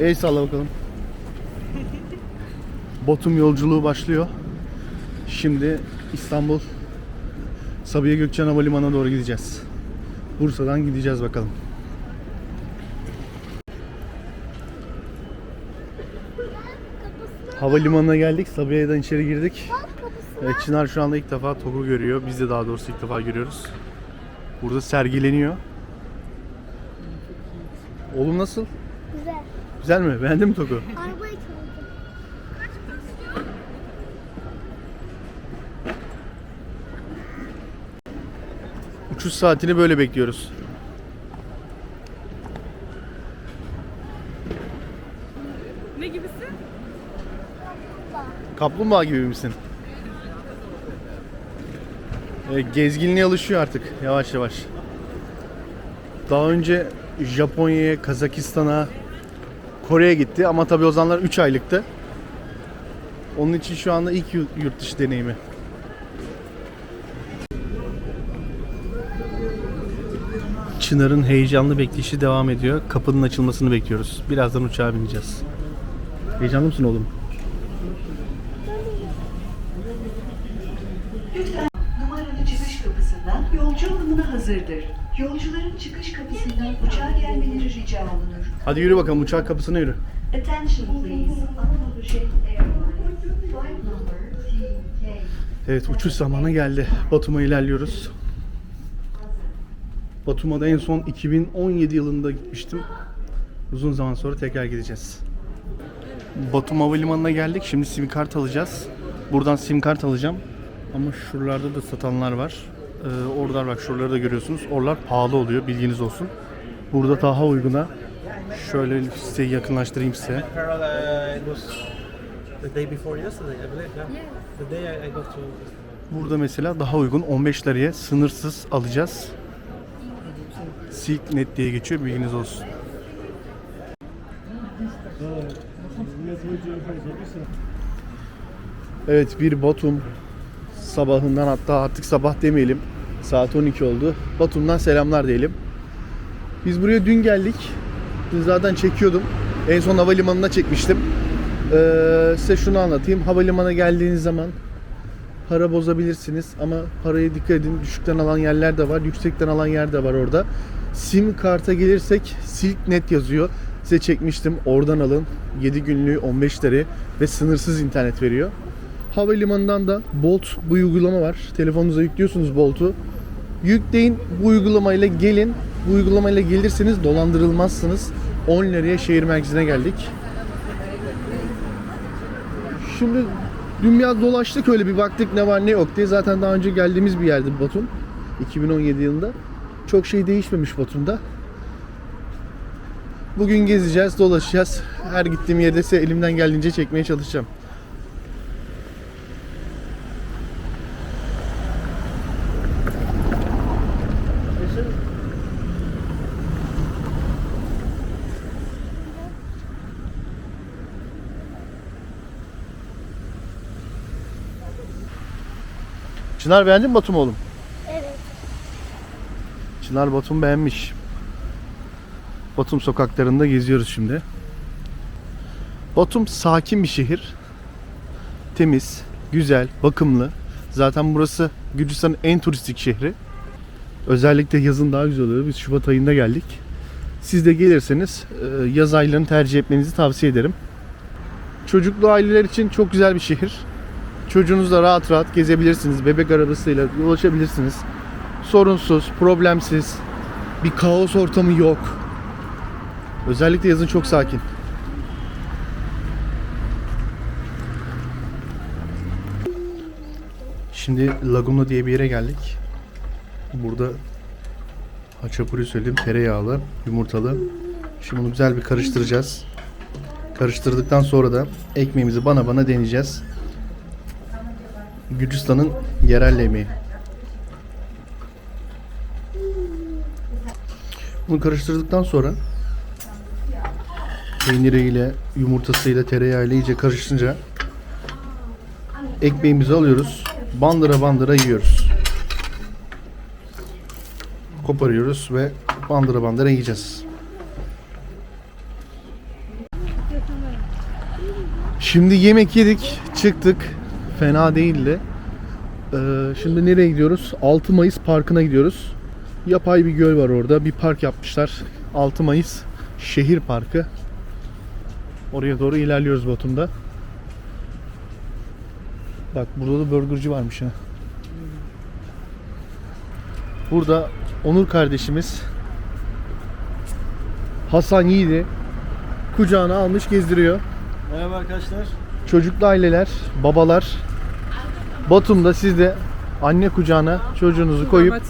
El salla bakalım. Batum yolculuğu başlıyor. Şimdi İstanbul Sabiha Gökçen Havalimanı'na doğru gideceğiz. Bursa'dan gideceğiz bakalım. Havalimanına geldik. Sabiha'dan içeri girdik. Evet, Çınar şu anda ilk defa TOG'u görüyor. Biz de daha doğrusu ilk defa görüyoruz. Burada sergileniyor. Oğlum nasıl? Güzel. Güzel mi? Beğendin mi TOG'u? Arabayı. Uçuş saatini böyle bekliyoruz. Ne gibisin? Kaplumbağa gibi misin? E, gezginliğe alışıyor artık yavaş yavaş. Daha önce Japonya'ya, Kazakistan'a, Kore'ye gitti ama tabii o zamanlar 3 aylıktı. Onun için şu anda ilk yu- yurt dışı deneyimi. Çınar'ın heyecanlı bekleyişi devam ediyor. Kapının açılmasını bekliyoruz. Birazdan uçağa bineceğiz. Heyecanlı mısın oğlum? Kapısından yolcu alımına hazırdır. Yolcuların çıkış kapısından uçağa gelmeleri rica olunur. Hadi yürü bakalım uçak kapısına yürü. Attention please. Evet uçuş zamanı geldi. Batum'a ilerliyoruz. Batum'a da en son 2017 yılında gitmiştim. Uzun zaman sonra tekrar gideceğiz. Batum Havalimanı'na geldik. Şimdi sim kart alacağız. Buradan sim kart alacağım. Ama şuralarda da satanlar var. Ee, oralar bak şuraları da görüyorsunuz. Oralar pahalı oluyor bilginiz olsun. Burada daha uyguna. Şöyle size yakınlaştırayım size. Uh. Burada mesela daha uygun 15 liraya sınırsız alacağız. Silknet diye geçiyor bilginiz olsun. Evet bir Batum sabahından hatta artık sabah demeyelim. Saat 12 oldu. Batum'dan selamlar diyelim. Biz buraya dün geldik. Dün zaten çekiyordum. En son havalimanına çekmiştim. Ee, size şunu anlatayım. Havalimanına geldiğiniz zaman para bozabilirsiniz ama parayı dikkat edin. Düşükten alan yerler de var, yüksekten alan yer de var orada. Sim karta gelirsek Silknet yazıyor. Size çekmiştim. Oradan alın. 7 günlüğü 15 lira ve sınırsız internet veriyor. Havalimanından da Bolt bu uygulama var. Telefonunuza yüklüyorsunuz Bolt'u. Yükleyin bu uygulamayla gelin. Bu uygulamayla gelirseniz dolandırılmazsınız. 10 liraya şehir merkezine geldik. Şimdi dün biraz dolaştık öyle bir baktık ne var ne yok diye. Zaten daha önce geldiğimiz bir yerdi Batum. 2017 yılında. Çok şey değişmemiş Batum'da. Bugün gezeceğiz, dolaşacağız. Her gittiğim yerde ise elimden geldiğince çekmeye çalışacağım. Çınar beğendin mi Batum oğlum? Evet. Çınar Batum beğenmiş. Batum sokaklarında geziyoruz şimdi. Batum sakin bir şehir. Temiz, güzel, bakımlı. Zaten burası Gürcistan'ın en turistik şehri. Özellikle yazın daha güzel oluyor. Biz Şubat ayında geldik. Siz de gelirseniz e, yaz aylarını tercih etmenizi tavsiye ederim. Çocuklu aileler için çok güzel bir şehir. Çocuğunuzla rahat rahat gezebilirsiniz. Bebek arabasıyla dolaşabilirsiniz. Sorunsuz, problemsiz. Bir kaos ortamı yok. Özellikle yazın çok sakin. Şimdi Laguna diye bir yere geldik. Burada haçapuri söyledim. Tereyağlı, yumurtalı. Şimdi bunu güzel bir karıştıracağız. Karıştırdıktan sonra da ekmeğimizi bana bana deneyeceğiz. Gürcistan'ın yerel yemeği. Bunu karıştırdıktan sonra peyniriyle, yumurtasıyla, tereyağıyla iyice karışınca ekmeğimizi alıyoruz. Bandıra bandıra yiyoruz. Koparıyoruz ve bandıra bandıra yiyeceğiz. Şimdi yemek yedik, çıktık. Fena değildi. Ee, şimdi nereye gidiyoruz? 6 Mayıs Parkı'na gidiyoruz. Yapay bir göl var orada. Bir park yapmışlar. 6 Mayıs Şehir Parkı. Oraya doğru ilerliyoruz Batum'da. Bak burada da burgerci varmış ha. Burada Onur kardeşimiz Hasan Yiğit'i kucağına almış gezdiriyor. Merhaba arkadaşlar. Çocuklu aileler, babalar Batum'da siz de anne kucağına çocuğunuzu koyup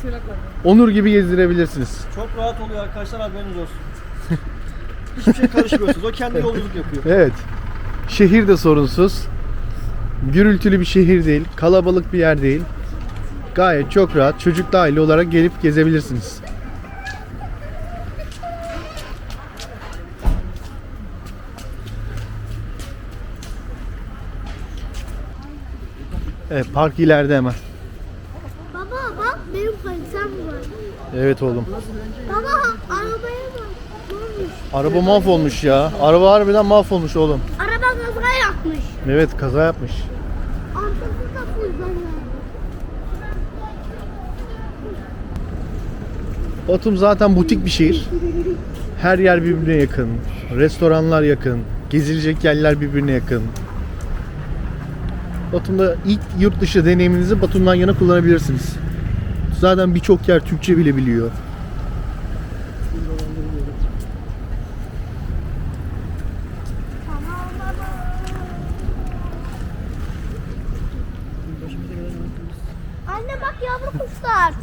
Onur gibi gezdirebilirsiniz. Çok rahat oluyor arkadaşlar haberiniz olsun. Hiçbir şey karışmıyorsunuz. O kendi yolculuk yapıyor. Evet. Şehir de sorunsuz. Gürültülü bir şehir değil, kalabalık bir yer değil. Gayet çok rahat çocuklu aile olarak gelip gezebilirsiniz. Evet, park ileride hemen. Baba bak benim polisim var. Evet oğlum. Baba arabaya bak. Ne olmuş? Araba mahvolmuş ya. Araba harbiden mahvolmuş oğlum. Araba kaza yapmış. Evet, kaza yapmış. Antası da fırlanıyor. Batum zaten butik bir şehir. Her yer birbirine yakın. Restoranlar yakın. Gezilecek yerler birbirine yakın. Batum'da ilk yurt dışı deneyiminizi Batum'dan yana kullanabilirsiniz. Zaten birçok yer Türkçe bile biliyor. Anne bak yavru kuşlar.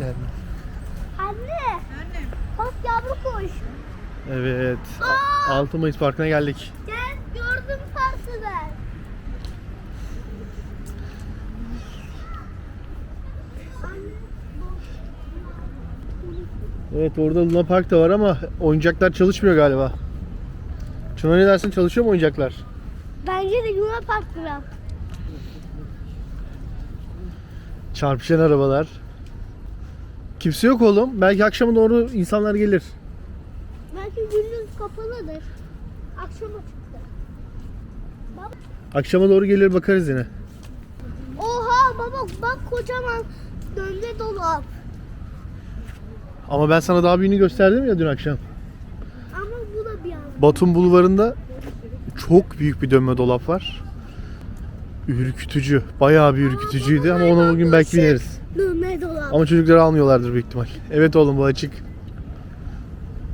Anne. Bak yavru kuş. Evet. Aa! 6 Mayıs Parkı'na geldik. Gel gördüm sarsılar. Evet orada Luna Park da var ama oyuncaklar çalışmıyor galiba. Şuna ne dersin çalışıyor mu oyuncaklar? Bence de Luna Park biraz. Çarpışan arabalar. Kimse yok oğlum. Belki akşama doğru insanlar gelir. Belki gündüz kapalıdır. Akşam açıktır. Akşama doğru gelir bakarız yine. Oha baba bak kocaman dönme dolap. Ama ben sana daha büyüğünü gösterdim ya dün akşam. Ama bu da bir an. Batum Bulvarı'nda çok büyük bir dönme dolap var. Ürkütücü. Bayağı bir ürkütücüydü ama ona bugün belki bineriz. Dönme dolap. Ama çocukları almıyorlardır büyük ihtimal. Evet oğlum bu açık.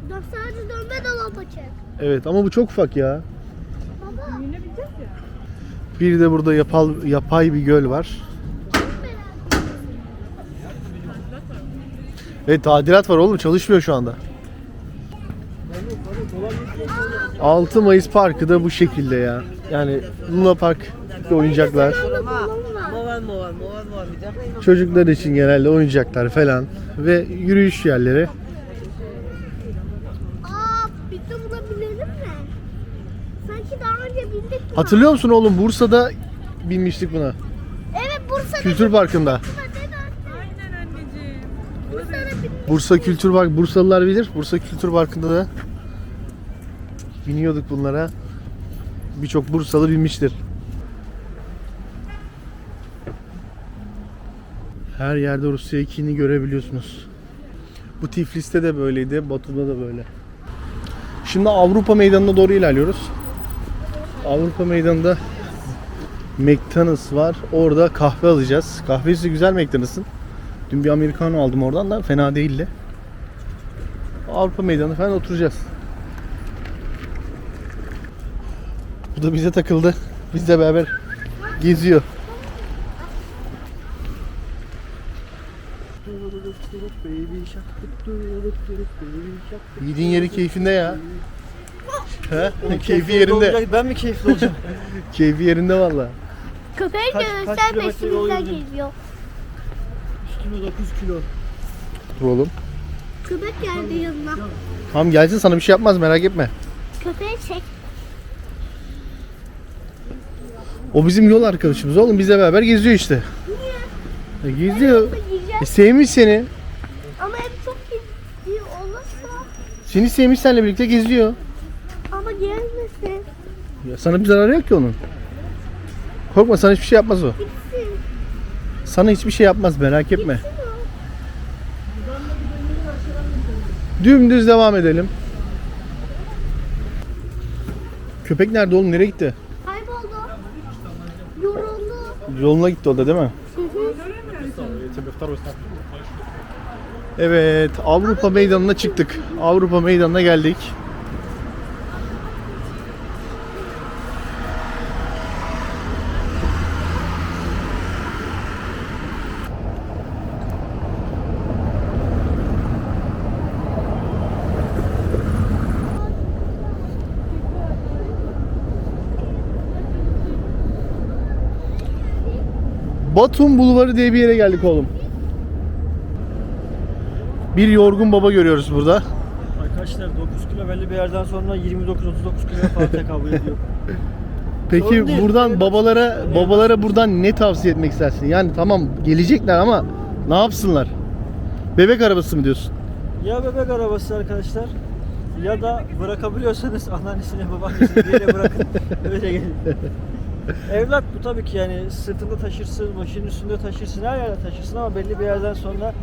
Bak sadece dönme dolap açık. Evet ama bu çok ufak ya. Baba. Bir de burada yapal, yapay bir göl var. Evet tadilat var oğlum çalışmıyor şu anda. 6 Mayıs Parkı da bu şekilde ya. Yani Luna Park oyuncaklar. Çocuklar için genelde oyuncaklar falan ve yürüyüş yerleri. Aa biz de buna binelim mi? Sanki daha önce bindik buna. Hatırlıyor musun oğlum Bursa'da binmiştik buna. Evet Bursa'da Kültür Parkı'nda. Bursa Kültür Park, Bursalılar bilir. Bursa Kültür Parkı'nda da biniyorduk bunlara. Birçok Bursalı binmiştir. Her yerde Rusya 2'ni görebiliyorsunuz. Bu Tiflis'te de böyleydi, Batum'da da böyle. Şimdi Avrupa Meydanı'na doğru ilerliyoruz. Avrupa Meydanı'nda McDonald's var. Orada kahve alacağız. Kahvesi güzel McDonald's'ın. Dün bir Americano aldım oradan da fena değildi. Avrupa Meydanı falan oturacağız. Bu da bize takıldı. Bizle beraber geziyor. Yiğidin yeri keyfinde ya. He? Keyfi yerinde. Ben mi keyifli olacağım? Keyfi yerinde valla. Kilometre yol peşimizden geliyor. Üstüme 9 kilo. Dur oğlum. Köpek geldi yanına. Tamam gelsin sana bir şey yapmaz merak etme. Köpeği çek. O bizim yol arkadaşımız oğlum bizle beraber geziyor işte. E, geziyor. E, sevmiş seni. Ama hep çok ciddi olursa Seni sevmiş seninle birlikte geziyor. ama gelmesin. Ya sana bir zararı yok ki onun. Korkma sana hiçbir şey yapmaz o. Sana hiçbir şey yapmaz merak etme. Dümdüz devam edelim. Köpek nerede oğlum? Nereye gitti? Kayboldu. Yoruldu. Yoluna gitti o da değil mi? Evet, Avrupa meydanına çıktık. Avrupa meydanına geldik. Batum Bulvarı diye bir yere geldik oğlum. Bir yorgun baba görüyoruz burada. Arkadaşlar 9 kilo belli bir yerden sonra 29-39 kilo falan tekabül ediyor. Peki değil. buradan Evet. babalara babalara buradan ne tavsiye etmek istersin? Yani tamam gelecekler ama ne yapsınlar? Bebek arabası mı diyorsun? ya bebek arabası arkadaşlar ya da bırakabiliyorsanız anneannesine babaannesine bir yere bırakın öyle gelin. Evlat bu tabii ki yani sırtında taşırsın, başının üstünde taşırsın, her yerde taşırsın ama belli bir yerden sonra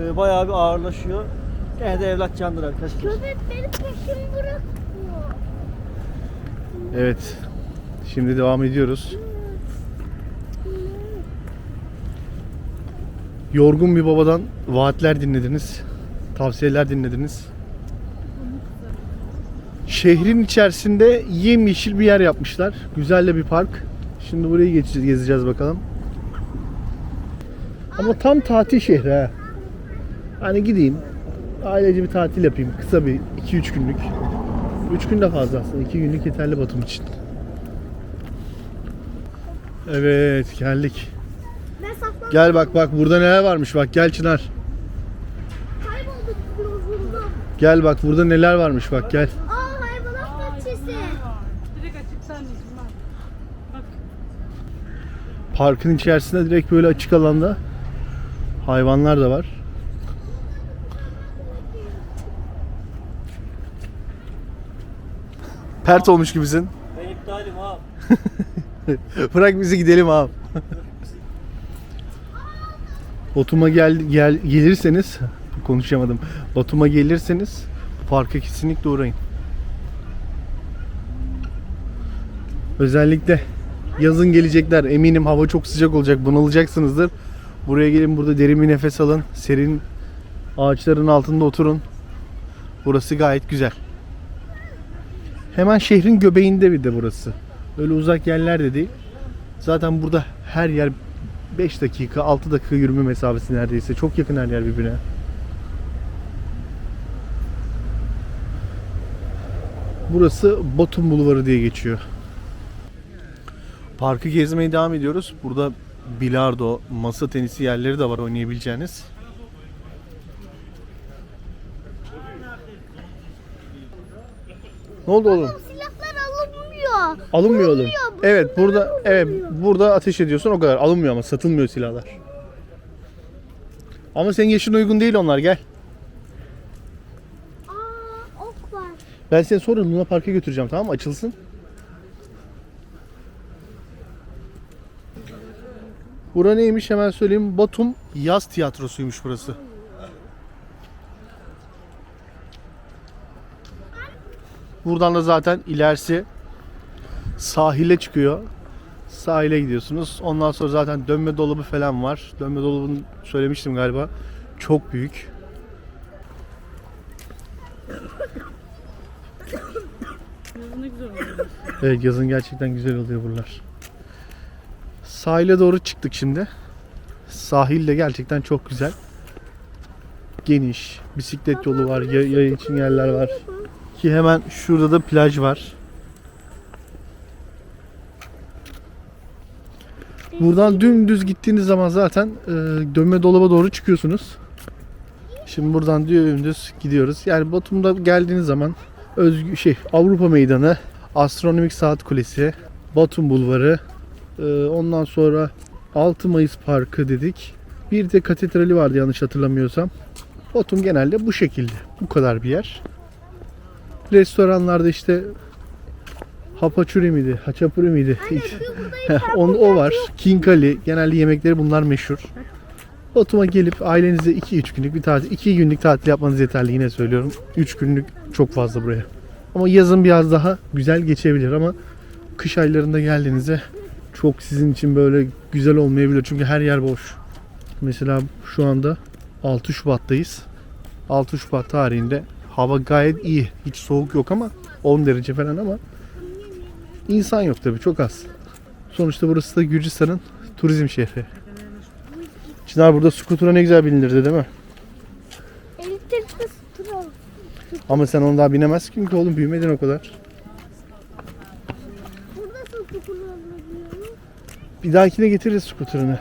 e, bayağı bir ağırlaşıyor. Gene de evlat candır arkadaşlar. Köpek benim peşimi bırakmıyor. Evet. Şimdi devam ediyoruz. Yorgun bir babadan vaatler dinlediniz. Tavsiyeler dinlediniz. Şehrin içerisinde yemyeşil bir yer yapmışlar. Güzel de bir park. Şimdi burayı geçeceğiz, gezeceğiz bakalım. Ama tam tatil şehri ha. Hani gideyim, ailece bir tatil yapayım. Kısa bir 2-3 günlük. 3 gün de fazla aslında. 2 günlük yeterli Batum için. Evet geldik. Gel bak bak burada neler varmış bak gel Çınar. Gel bak burada neler varmış bak gel. Aa hayvanat bahçesi. Direkt açıkta anneciğim bak. Bak. Parkın içerisinde direkt böyle açık alanda hayvanlar da var. Pert olmuş gibisin. Ben iptalim ha. Bırak bizi gidelim abi. Batum'a gel, gel gelirseniz konuşamadım. Batum'a gelirseniz parka kesinlikle uğrayın. Özellikle yazın gelecekler. Eminim hava çok sıcak olacak. Bunalacaksınızdır. Buraya gelin burada derin bir nefes alın. Serin ağaçların altında oturun. Burası gayet güzel. Hemen şehrin göbeğinde bir de burası. Öyle uzak yerler de değil. Zaten burada her yer 5 dakika, 6 dakika yürüme mesafesi neredeyse. Çok yakın her yer birbirine. Burası Batum Bulvarı diye geçiyor. Parkı gezmeye devam ediyoruz. Burada bilardo, masa tenisi yerleri de var oynayabileceğiniz. Ne oldu oğlum? Silahlar alınmıyor. Alınmıyor oğlum. Vurulmuyor, bu Evet silahlar burada evet vurulmuyor. burada ateş ediyorsun o kadar. Alınmıyor ama satılmıyor silahlar. Ama senin yaşın uygun değil onlar gel. Aa ok var. Ben seni sonra Luna Park'a götüreceğim tamam mı? Açılsın. Bura neymiş hemen söyleyeyim. Batum Yaz Tiyatrosu'ymuş burası. Buradan da zaten ilerisi sahile çıkıyor. Sahile gidiyorsunuz. Ondan sonra zaten dönme dolabı falan var. Dönme dolabını söylemiştim galiba. Çok büyük. Evet yazın gerçekten güzel oluyor buralar. Sahile doğru çıktık şimdi. Sahil de gerçekten çok güzel. Geniş, bisiklet yolu var, yay, için yerler var. Ki hemen şurada da plaj var. Buradan dümdüz gittiğiniz zaman zaten e, dönme dolaba doğru çıkıyorsunuz. Şimdi buradan dümdüz gidiyoruz. Yani Batum'da geldiğiniz zaman özgü şey Avrupa Meydanı, Astronomik Saat Kulesi, Batum Bulvarı, ondan sonra 6 Mayıs Parkı dedik. Bir de katedrali vardı yanlış hatırlamıyorsam. Batum genelde bu şekilde. Bu kadar bir yer. Restoranlarda işte Hapachuri miydi? Haçapuri miydi? On, o var. King Ali. Genelde yemekleri bunlar meşhur. Batum'a gelip ailenize 2-3 günlük bir tatil, 2 günlük tatil yapmanız yeterli yine söylüyorum. 3 günlük çok fazla buraya. Ama yazın biraz daha güzel geçebilir ama kış aylarında geldiğinizde çok sizin için böyle güzel olmayabilir. Çünkü her yer boş. Mesela şu anda 6 Şubat'tayız. 6 Şubat tarihinde hava gayet iyi. Hiç soğuk yok ama 10 derece falan ama insan yok tabii çok az. Sonuçta burası da Gürcistan'ın turizm şehri. Çınar burada skutura ne güzel binilirdi değil mi? elektrikli al. Ama sen onu daha binemezsin ki oğlum büyümedin o kadar. Bir dahakine getiririz skuturunu.